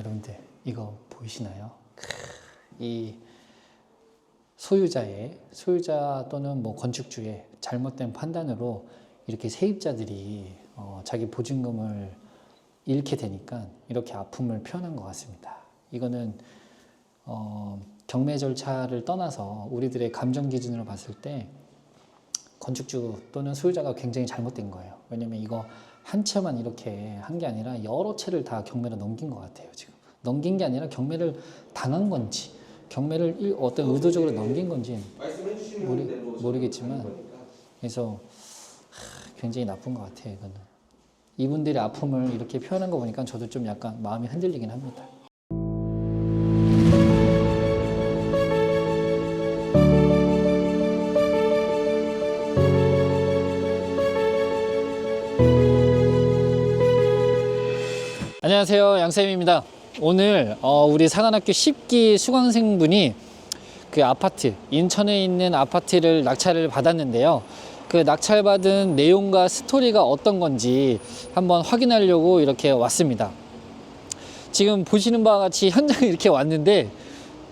여러분들 이거 보이시나요? 크, 이 소유자의 소유자 또는 뭐 건축주의 잘못된 판단으로 이렇게 세입자들이 어, 자기 보증금을 잃게 되니까 이렇게 아픔을 표현한 것 같습니다. 이거는 어, 경매 절차를 떠나서 우리들의 감정 기준으로 봤을 때 건축주 또는 소유자가 굉장히 잘못된 거예요. 왜냐면 이거 한 채만 이렇게 한 게 아니라 여러 채를 다 경매로 넘긴 것 같아요. 지금 넘긴 게 아니라 경매를 당한 건지 경매를 일- 어떤 의도적으로 넘긴 건지 모르- 대로 모르겠지만. 그래서 하, 굉장히 나쁜 것 같아요. 이거는 이분들의 아픔을 이렇게 표현한 거 보니까 저도 좀 약간 마음이 흔들리긴 합니다. 양쌤입니다. 오늘 어, 우리 상한학교 10기 수강생분이 그 아파트, 인천에 있는 아파트를 낙찰을 받았는데요. 그 낙찰받은 내용과 스토리가 어떤 건지 한번 확인하려고 이렇게 왔습니다. 지금 보시는 바와 같이 현장에 이렇게 왔는데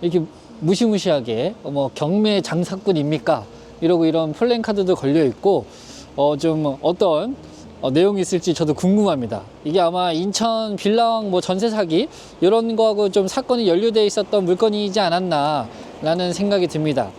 이렇게 무시무시하게 어, 뭐 경매 장사꾼입니까? 이러고 이런 플랜카드도 걸려 있고 어 좀 어떤 어, 내용이 있을지 저도 궁금합니다. 이게 아마 인천 빌라왕 뭐 전세 사기 이런 거하고 좀 사건이 연루돼 있었던 물건이지 않았나라는 생각이 듭니다.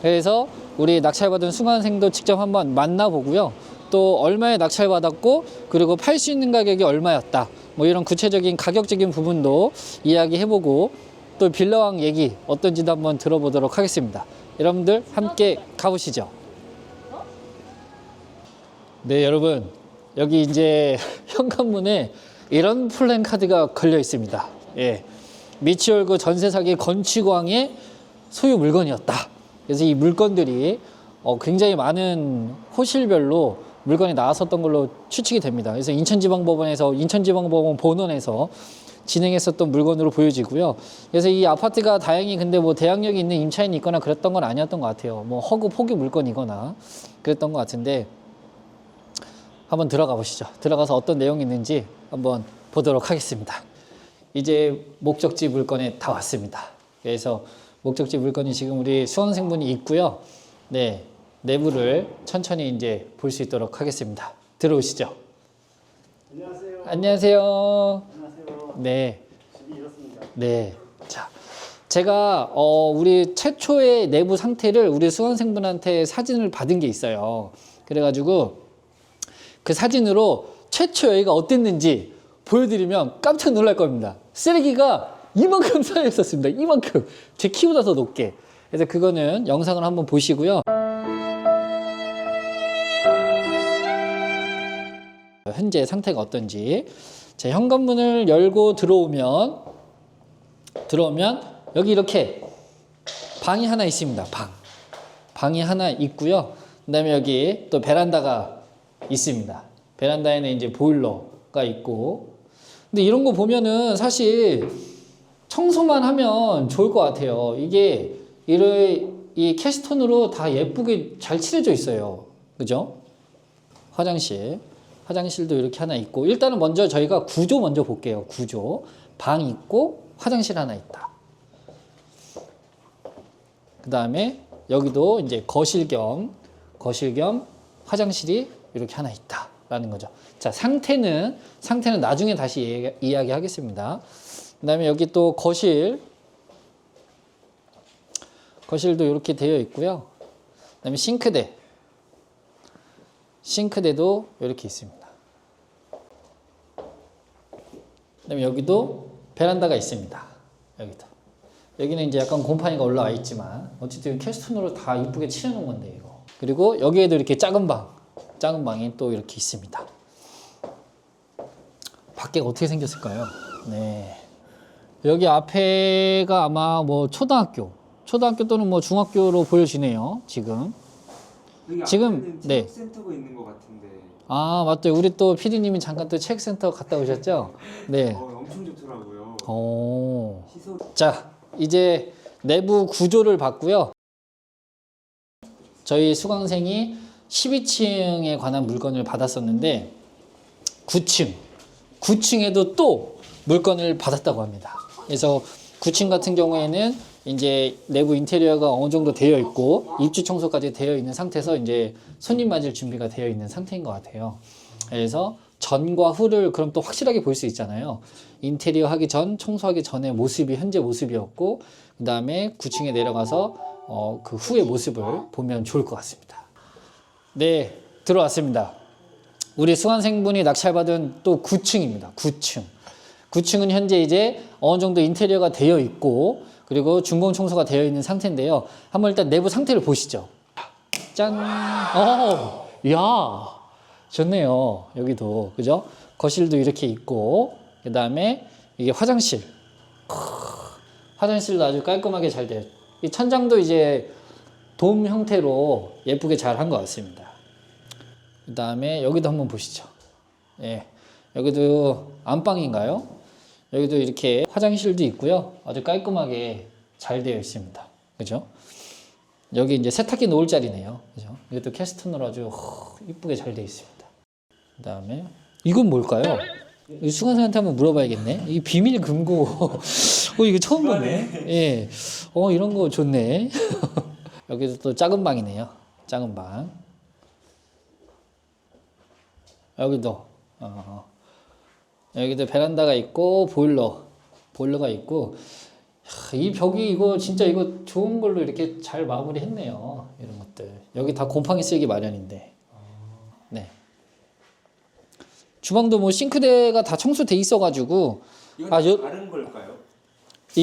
그래서 우리 낙찰받은 수강생도 직접 한번 만나보고요. 또 얼마에 낙찰받았고 그리고 팔 수 있는 가격이 얼마였다. 뭐 이런 구체적인 가격적인 부분도 이야기해보고 또 빌라왕 얘기 어떤지도 한번 들어보도록 하겠습니다. 여러분들 함께 가보시죠. 네, 여러분. 여기 이제 현관문에 이런 플랜카드가 걸려 있습니다. 예. 미치올그 전세 사기 건축왕의 소유 물건이었다. 그래서 이 물건들이 어, 굉장히 많은 호실별로 물건이 나왔었던 걸로 추측이 됩니다. 그래서 인천지방법원에서 인천지방법원 본원에서 진행했었던 물건으로 보여지고요. 그래서 이 아파트가 다행히 근데 뭐 대항력이 있는 임차인이 있거나 그랬던 건 아니었던 것 같아요. 뭐 허구 포기 물건이거나 그랬던 것 같은데 한번 들어가 보시죠. 들어가서 어떤 내용이 있는지 한번 보도록 하겠습니다. 이제 목적지 물건에 다 왔습니다. 그래서 목적지 물건이 지금 우리 수강생분이 있고요. 네, 내부를 천천히 이제 볼 수 있도록 하겠습니다. 들어오시죠. 안녕하세요. 안녕하세요. 안녕하세요. 네, 집이 이렇습니다. 네. 자, 제가 어, 우리 최초의 내부 상태를 우리 수강생분한테 사진을 받은 게 있어요. 그래가지고 그 사진으로 최초 여기가 어땠는지 보여드리면 깜짝 놀랄 겁니다. 쓰레기가 이만큼 쌓여 있었습니다. 이만큼 제 키보다 더 높게. 그래서 그거는 영상을 한번 보시고요. 현재 상태가 어떤지. 자, 현관문을 열고 들어오면 들어오면 여기 이렇게 방이 하나 있습니다. 방. 방이 하나 있고요. 그 다음에 여기 또 베란다가 있습니다. 베란다에는 이제 보일러가 있고. 근데 이런 거 보면은 사실 청소만 하면 좋을 것 같아요. 이게 이를 이 캐스톤으로 다 예쁘게 잘 칠해져 있어요. 그죠? 화장실. 화장실도 이렇게 하나 있고 일단은 먼저 저희가 구조 먼저 볼게요. 구조. 방 있고 화장실 하나 있다. 그 다음에 여기도 이제 거실 겸 거실 겸 화장실이 이렇게 하나 있다라는 거죠. 자 상태는 상태는 나중에 다시 이야기- 이야기하겠습니다. 그다음에 여기 또 거실 거실도 이렇게 되어 있고요. 그다음에 싱크대 싱크대도 이렇게 있습니다. 그다음에 여기도 베란다가 있습니다. 여기도 여기는 이제 약간 곰팡이가 올라와 있지만 어쨌든 캐스톤으로 다 이쁘게 칠해놓은 건데 이거. 그리고 여기에도 이렇게 작은 방, 작은 방이 또 이렇게 있습니다. 밖에가 어떻게 생겼을까요? 네. 여기 앞에가 아마 뭐 초등학교, 초등학교 또는 뭐 중학교로 보여지네요. 지금. 지금, 네. 체육센터가 있는 것 같은데 아 맞다. 우리 또 PD님이 잠깐 또 체육센터 갔다 오셨죠? 네. 어, 엄청 좋더라고요. 오. 시설 자, 이제 내부 구조를 봤고요. 저희 수강생이 12층에 관한 물건을 받았었는데 9층, 9층에도 또 물건을 받았다고 합니다. 그래서 9층 같은 경우에는 이제 내부 인테리어가 어느 정도 되어 있고 입주 청소까지 되어 있는 상태에서 이제 손님 맞을 준비가 되어 있는 상태인 것 같아요. 그래서 전과 후를 그럼 또 확실하게 볼 수 있잖아요. 인테리어 하기 전, 청소하기 전의 모습이 현재 모습이었고, 그 다음에 9층에 내려가서 어, 그 후의 모습을 보면 좋을 것 같습니다. 네, 들어왔습니다. 우리 수강생분이 낙찰받은 또 9층입니다. 9층. 9층은 현재 이제 어느 정도 인테리어가 되어 있고 그리고 준공 청소가 되어 있는 상태인데요. 한번 일단 내부 상태를 보시죠. 짠. 어, 야, 좋네요. 여기도 그죠? 거실도 이렇게 있고 그 다음에 이게 화장실. 크, 화장실도 아주 깔끔하게 잘 돼요. 이 천장도 이제 돔 형태로 예쁘게 잘 한 것 같습니다. 그 다음에 여기도 한번 보시죠. 예, 여기도 안방인가요? 여기도 이렇게 화장실도 있고요. 아주 깔끔하게 잘 되어 있습니다. 그죠? 여기 이제 세탁기 놓을 자리네요. 그죠? 이것도 캐스턴으로 아주 허, 이쁘게 잘 되어 있습니다. 그 다음에 이건 뭘까요? 이 수강생한테 한번 물어봐야겠네. 이 비밀 금고. 어, 이거 처음 보네. 예. 어, 이런 거 좋네. 여기도 또 작은 방이네요. 작은 방. 여기도 어, 여기도 베란다가 있고 보일러 보일러가 있고 하, 이 벽이 이거 진짜 이거 좋은 걸로 이렇게 잘 마무리했네요 이런 것들 여기 다 곰팡이 쓰기 마련인데 네 주방도 뭐 싱크대가 다 청소돼 있어가지고 이건 아, 여- 다른 걸까요?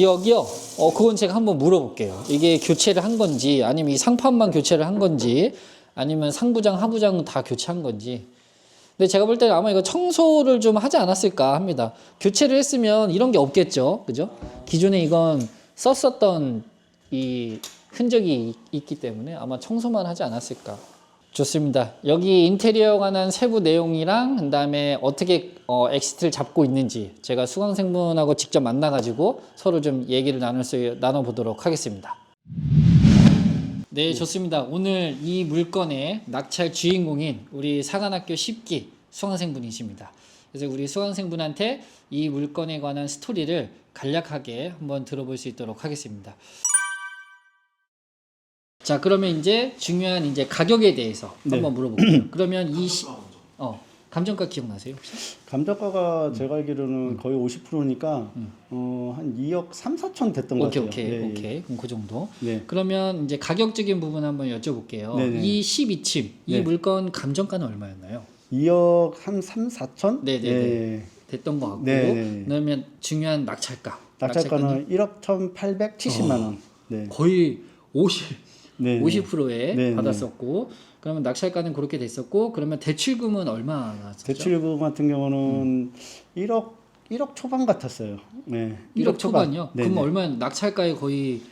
여기요 어 그건 제가 한번 물어볼게요 이게 교체를 한 건지 아니면 이 상판만 교체를 한 건지 아니면 상부장 하부장 다 교체한 건지 근데 제가 볼 때는 아마 이거 청소를 좀 하지 않았을까 합니다. 교체를 했으면 이런 게 없겠죠. 그죠? 기존에 이건 썼었던 이 흔적이 있- 있기 때문에 아마 청소만 하지 않았을까. 좋습니다. 여기 인테리어 관한 세부 내용이랑 그다음에 어떻게 어, 엑시트를 잡고 있는지 제가 수강생분하고 직접 만나가지고 서로 좀 얘기를 나눌 수 나눠보도록 하겠습니다. 네, 좋습니다. 오늘 이 물건의 낙찰 주인공인 우리 사관학교 10기 수강생분이십니다. 그래서 우리 수강생분한테 이 물건에 관한 스토리를 간략하게 한번 들어볼 수 있도록 하겠습니다. 자, 그러면 이제 중요한 이제 가격에 대해서 네. 한번 물어볼게요. 그러면 이 시, 어, 감정가 기억나세요 혹시? 감정가가 음. 제가 알기로는 거의 50%니까 어, 한 2억 3, 4천 됐던 것 오케이, 같아요. 오케이, 예, 예. 오케이. 그럼 그 정도. 네. 그러면 이제 가격적인 부분 한번 여쭤볼게요. 네네. 이 12층, 이 네. 물건 감정가는 얼마였나요? 2억 한 3, 4천? 네네네. 예. 됐던 것 같고 네네. 그러면 중요한 낙찰가 낙찰가는 1억 1,870만 원. 네. 거의 50 네. 50%에 네네. 받았었고 그러면 낙찰가는 그렇게 됐었고 그러면 대출금은 얼마 나왔죠? 대출금 같은 경우는 1억 1억 초반 같았어요. 네. 1억 초반요? 네네. 그럼 얼마 낙찰가에 거의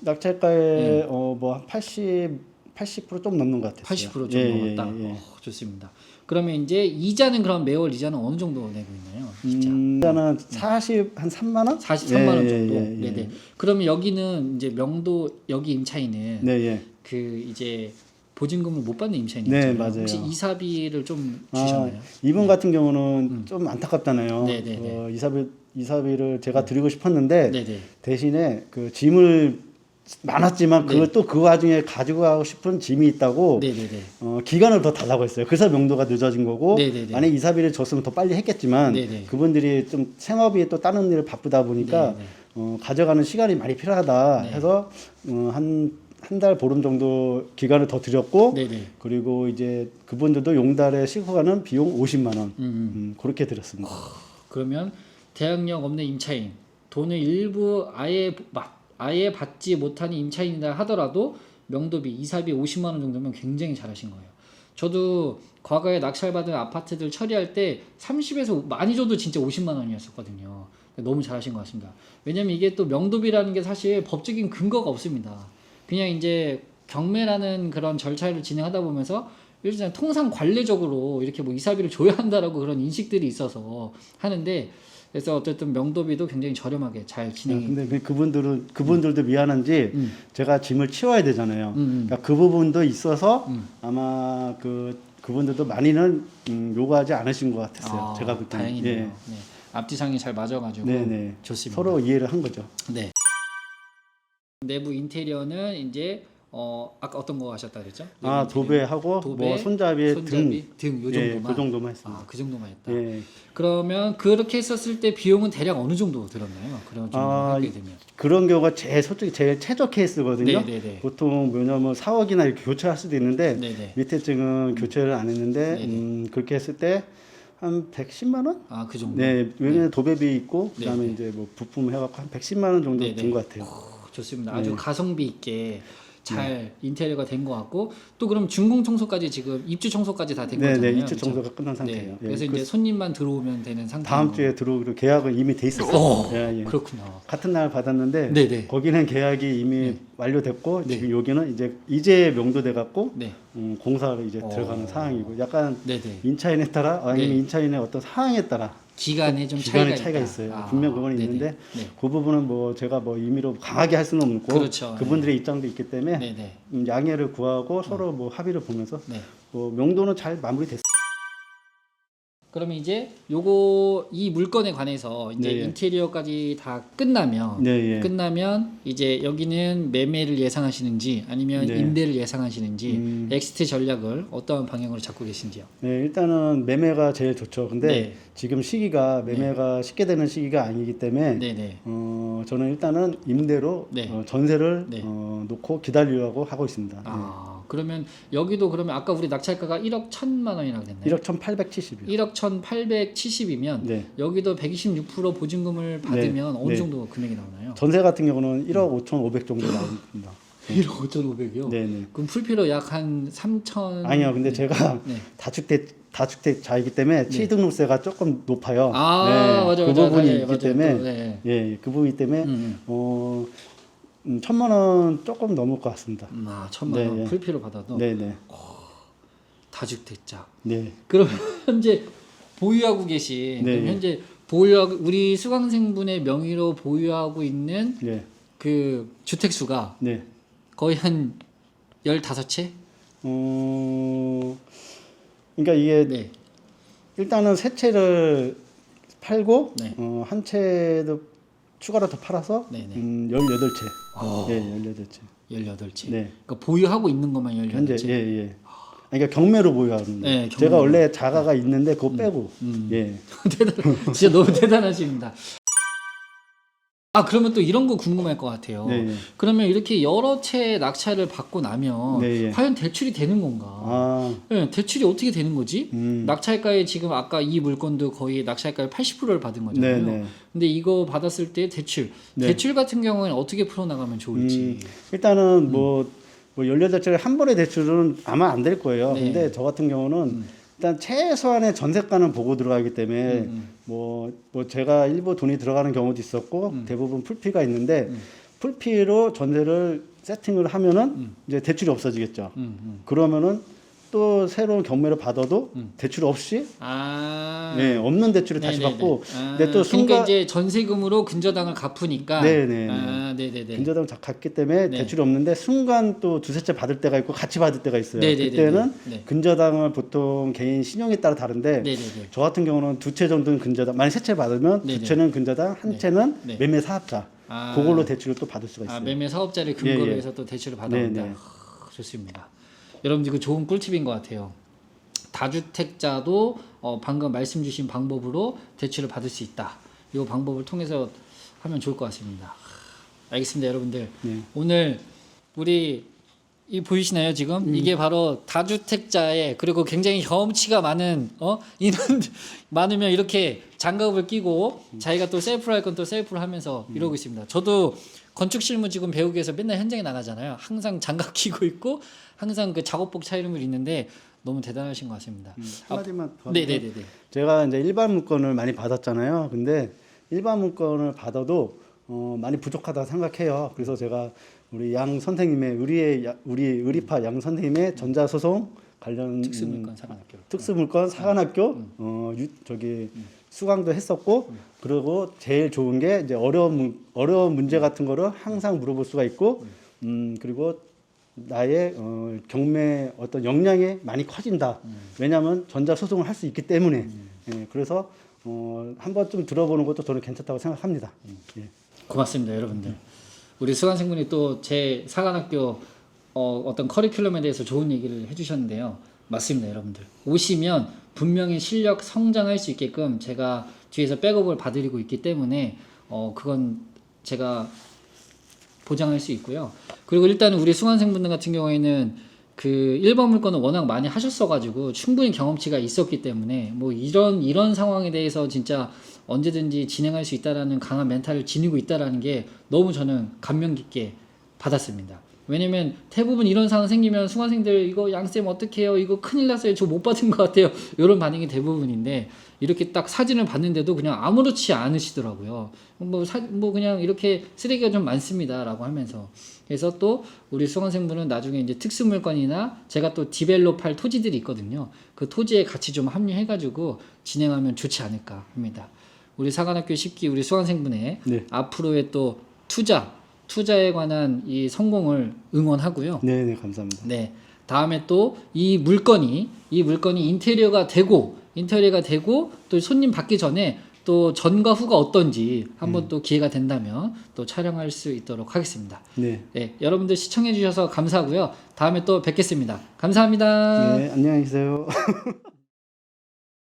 낙찰가에 어뭐 80, 80%좀 넘는 것 같았어요. 80% 정도 예, 다 예, 예. 어, 좋습니다. 그러면 이제 이자는 그럼 매월 이자는 어느 정도 내고 있나요? 음, 일단은 40, 한 3만 원? 43만 원 예, 정도. 예, 예, 예. 네네. 그러면 여기는 이제 명도 여기 임차인은 네, 예. 그 이제 보증금을 못 받는 임차인이 네. 맞아요. 혹시 이사비를 좀 아, 주셨나요? 이분 같은 경우는 좀 안타깝잖아요. 네, 네, 네. 어, 이사비 이사비를 제가 드리고 싶었는데 네네. 대신에 그 짐을 많았지만 네. 그걸 또그 와중에 가지고 가고 싶은 짐이 있다고 네네네. 어, 기간을 더 달라고 했어요. 그래서 명도가 늦어진 거고 네네네. 만약 이사비를 줬으면 더 빨리 했겠지만 네네. 그분들이 좀 생업이 또 다른 일을 바쁘다 보니까 네네. 어, 가져가는 시간이 많이 필요하다 네. 해서 어, 한 한 달 보름 정도 기간을 더 드렸고 네네. 그리고 이제 그분들도 용달에 싣고 가는 비용 50만 원 음, 음. 음, 그렇게 들었습니다. 그러면 대학력 없는 임차인 돈을 일부 아예 마- 아예 받지 못하는 임차인이다 하더라도 명도비 이사비 50만 원 정도면 굉장히 잘하신 거예요. 저도 과거에 낙찰받은 아파트들 처리할 때 30에서 많이 줘도 진짜 50만 원이었었거든요. 너무 잘하신 것 같습니다. 왜냐면 이게 또 명도비라는 게 사실 법적인 근거가 없습니다. 그냥 이제 경매라는 그런 절차를 진행하다 보면서 일단 통상 관례적으로 이렇게 뭐 이사비를 줘야 한다라고 그런 인식들이 있어서 하는데 그래서 어쨌든 명도비도 굉장히 저렴하게 잘 진행이 근데 그- 그분들은 그분들도 미안한지 음. 제가 짐을 치워야 되잖아요. 음, 음. 그러니까 그 부분도 있어서 음. 아마 그 그분들도 많이는 음, 요구하지 않으신 것 같았어요. 아, 제가 볼 때는. 다행이네요. 예. 네. 앞뒤상이 잘 맞아가지고 네네. 좋습니다. 서로 이해를 한 거죠. 네. 내부 인테리어는 이제 어 아까 어떤 거 하셨다 그랬죠? 아. 도배하고 도배, 뭐 손잡이, 손잡이 등요 등, 예, 정도만. 그 정도만 했습니다. 아, 그 정도만 했다. 예. 그러면 그렇게 했었을 때 비용은 대략 어느 정도 들었나요? 그런 아, 하게 되면. 그런 경우가 제일 솔직히 제일 최저 케이스거든요. 네, 네, 네. 보통 뭐냐면 4억이나 이렇게 교체할 수도 있는데 네, 네. 밑에 층은 교체를 안 했는데 네네. 음, 그렇게 했을 때 한 110만 원? 아, 그 정도. 네, 왜냐면 도배비 있고 네, 그다음에 네. 이제 뭐 부품 해 갖고 한 110만 원 정도 네, 네. 든것 같아요. 오, 좋습니다. 아주 네. 가성비 있게 잘 인테리어가 된 것 같고 또 그럼 준공 청소까지 지금 입주 청소까지 다된 네, 거잖아요. 네, 입주 그쵸? 청소가 끝난 상태예요. 네. 예, 그래서 그 이제 손님만 들어오면 되는 상태. 다음 주에 들어오기로 계약은 이미 돼 있었어요. 오, 예, 예. 그렇구나. 같은 날 받았는데 네, 네. 거기는 계약이 이미 네. 완료됐고 네. 지금 여기는 이제 이제 명도돼 갖고 네, 음, 공사로 이제 어. 들어가는 상황이고 약간 네, 네. 인차인에 따라 아니면 네. 인차인의 어떤 상황에 따라 기간에 좀 기간의 차이가, 차이가. 있어요. 아, 분명 그건 네네. 있는데 네. 그 부분은 뭐 제가 뭐 임의로 강하게 할 수는 없고 그렇죠. 그분들의 입장도 있기 때문에 네, 네. 음, 양해를 구하고 서로 뭐 합의를 보면서 네. 뭐 명도는 잘 마무리됐어요. 그러면 이제 요거 이 물건에 관해서 이제 네, 예. 인테리어까지 다 끝나면 네, 예. 끝나면 이제 여기는 매매를 예상하시는지 아니면 네. 임대를 예상하시는지 음. 엑스트 전략을 어떤 방향으로 잡고 계신지요? 네, 일단은 매매가 제일 좋죠. 근데 네. 지금 시기가 매매가 쉽게 되는 시기가 아니기 때문에 네, 네. 어, 저는 일단은 임대로 네. 어, 전세를 네. 어, 놓고 기다리려고 하고 있습니다. 아, 그러면 여기도 그러면 아까 우리 낙찰가가 1억 1천만 원이라고 네. 됐나요? 1억 1,870이요. 1억 1,870이면 네. 여기도 126% 보증금을 받으면 어느 네. 정도 금액이 나오나요? 전세 같은 경우는 1억 5,500 정도 나옵니다. 1억 5,500이요? 네, 네. 그럼 풀피로 약 한 3천 아니요, 근데 제가 네. 다주택 다주택자이기 때문에 취등록세가 조금 높아요. 아, 네, 맞아, 그 맞아, 부분이 맞아요, 있기 맞아요. 때문에 또, 네. 예, 그 부분이기 때문에 음, 음. 어 음, 천만 원 조금 넘을 것 같습니다. 음, 아, 천만 네, 원 네. 풀피로 받아도 네, 네, 다주택자. 네, 그럼 현재 보유하고 계신 네. 그럼 현재 보유하고 우리 수강생분의 명의로 보유하고 있는 네, 그 주택 수가 네. 거의 한 15채? 어, 그러니까 이게 네. 일단은 세 채를 팔고 네. 어, 한 채도 추가로 더 팔아서 네, 네. 음, 18채. 어. 예, 18채. 18채. 네. 그러니까 보유하고 있는 것만 18채. 현재 예, 예. 그러니까 경매로 보유하는 네. 경매로. 제가 원래 자가가 있는데 그거 빼고 음. 예. 대단, 진짜 너무 대단하십니다. 아 그러면 또 이런 거 궁금할 것 같아요. 네, 네. 그러면 이렇게 여러 채 낙찰을 받고 나면 네, 예. 과연 대출이 되는 건가? 아, 네, 대출이 어떻게 되는 거지? 음. 낙찰가에 지금 아까 이 물건도 거의 낙찰가의 80%를 받은 거잖아요. 네, 네. 근데 이거 받았을 때 대출, 네. 대출 같은 경우에는 어떻게 풀어나가면 좋을지. 음, 일단은 뭐, 뭐 18채를 한 번에 대출은 아마 안 될 거예요. 네. 근데 저 같은 경우는 일단 최소한의 전세가는 보고 들어가기 때문에 음, 뭐, 뭐 제가 일부 돈이 들어가는 경우도 있었고 음. 대부분 풀피가 있는데 음. 풀피로 전세를 세팅을 하면은 이제 대출이 없어지겠죠. 음, 음. 그러면은 또 새로운 경매를 받아도 음. 대출 없이 아. 네, 없는 대출을 다시 네네네. 받고 아, 근데 또 그러니까 순간 이제 전세금으로 근저당을 갚으니까. 네네네. 아, 네네네. 근저당 자- 갔기 때문에 네. 대출이 없는데 순간 또 두세 채 받을 때가 있고 같이 받을 때가 있어요. 네네네네. 그때는 네. 근저당을 보통 개인 신용에 따라 다른데 네네네. 저 같은 경우는 두 채 정도는 근저당 만약 세 채 받으면 네네. 두 채는 근저당 한 네. 채는 네. 매매 사업자 아. 그걸로 대출을 또 받을 수가 있어요. 아, 매매 사업자를 근거로 예, 예. 해서 또 대출을 받아온다. 네, 네. 하, 좋습니다. 여러분 이거 좋은 꿀팁인 것 같아요. 다주택자도 어, 방금 말씀 주신 방법으로 대출을 받을 수 있다. 이 방법을 통해서 하면 좋을 것 같습니다. 하, 알겠습니다, 여러분들. 네. 오늘 우리 이 보이시나요 지금 음. 이게 바로 다주택자의 그리고 굉장히 경험치가 많은 어 인원 많으면 이렇게 장갑을 끼고 자기가 또 셀프로 할건 또 셀프로 하면서 음. 이러고 있습니다. 저도 건축 실무 지금 배우기 위해서 맨날 현장에 나가잖아요. 항상 장갑 끼고 있고 항상 그 작업복 차림을 입는데 너무 대단하신 것 같습니다. 음, 한마디만 더 네, 하면 네, 네, 네. 제가 이제 일반 문건을 많이 받았잖아요. 근데 일반 문건을 받아도 어, 많이 부족하다 생각해요. 그래서 제가 우리 양 선생님의 우리의 야- 우리 의리파 양 선생님의 전자 소송 관련 특수물건 사관학교. 특수물건 사관학교 어 유, 저기 수강도 했었고 그리고 제일 좋은 게 이제 어려운 문- 어려운 문제 같은 거를 항상 물어볼 수가 있고 음 그리고 나의 어, 경매 어떤 역량이 많이 커진다. 왜냐하면 전자 소송을 할 수 있기 때문에. 예, 그래서 어, 한 번쯤 들어보는 것도 저는 괜찮다고 생각합니다. 예. 고맙습니다, 여러분들. 우리 수강생분이 또 제 사관학교 어, 어떤 커리큘럼에 대해서 좋은 얘기를 해주셨는데요. 맞습니다, 여러분들. 오시면 분명히 실력 성장할 수 있게끔 제가 뒤에서 백업을 봐드리고 있기 때문에 어, 그건 제가 보장할 수 있고요. 그리고 일단은 우리 수강생분들 같은 경우에는 그 1번 물건을 워낙 많이 하셨어가지고 충분히 경험치가 있었기 때문에 뭐 이런 이런 상황에 대해서 진짜 언제든지 진행할 수 있다라는 강한 멘탈을 지니고 있다라는 게 너무 저는 감명 깊게 받았습니다. 왜냐면 대부분 이런 상황 생기면 수강생들 이거 양쌤 어떻게 해요? 이거 큰일 났어요. 저 못 받은 것 같아요. 이런 반응이 대부분인데 이렇게 딱 사진을 봤는데도 그냥 아무렇지 않으시더라고요. 뭐, 사, 뭐 그냥 이렇게 쓰레기가 좀 많습니다 라고 하면서 그래서 또 우리 수강생분은 나중에 이제 특수 물건이나 제가 또 디벨롭할 토지들이 있거든요. 그 토지에 같이 좀 합류해 가지고 진행하면 좋지 않을까 합니다. 우리 사관학교 10기 우리 수강생분의 네. 앞으로의 또 투자 투자에 관한 이 성공을 응원하고요. 네, 네, 감사합니다. 네. 다음에 또 이 물건이 이 물건이 인테리어가 되고 인테리어가 되고 또 손님 받기 전에 또 전과 후가 어떤지 한번 또 기회가 된다면 또 촬영할 수 있도록 하겠습니다. 네. 네, 여러분들 시청해 주셔서 감사하고요. 다음에 또 뵙겠습니다. 감사합니다. 네, 안녕히 계세요.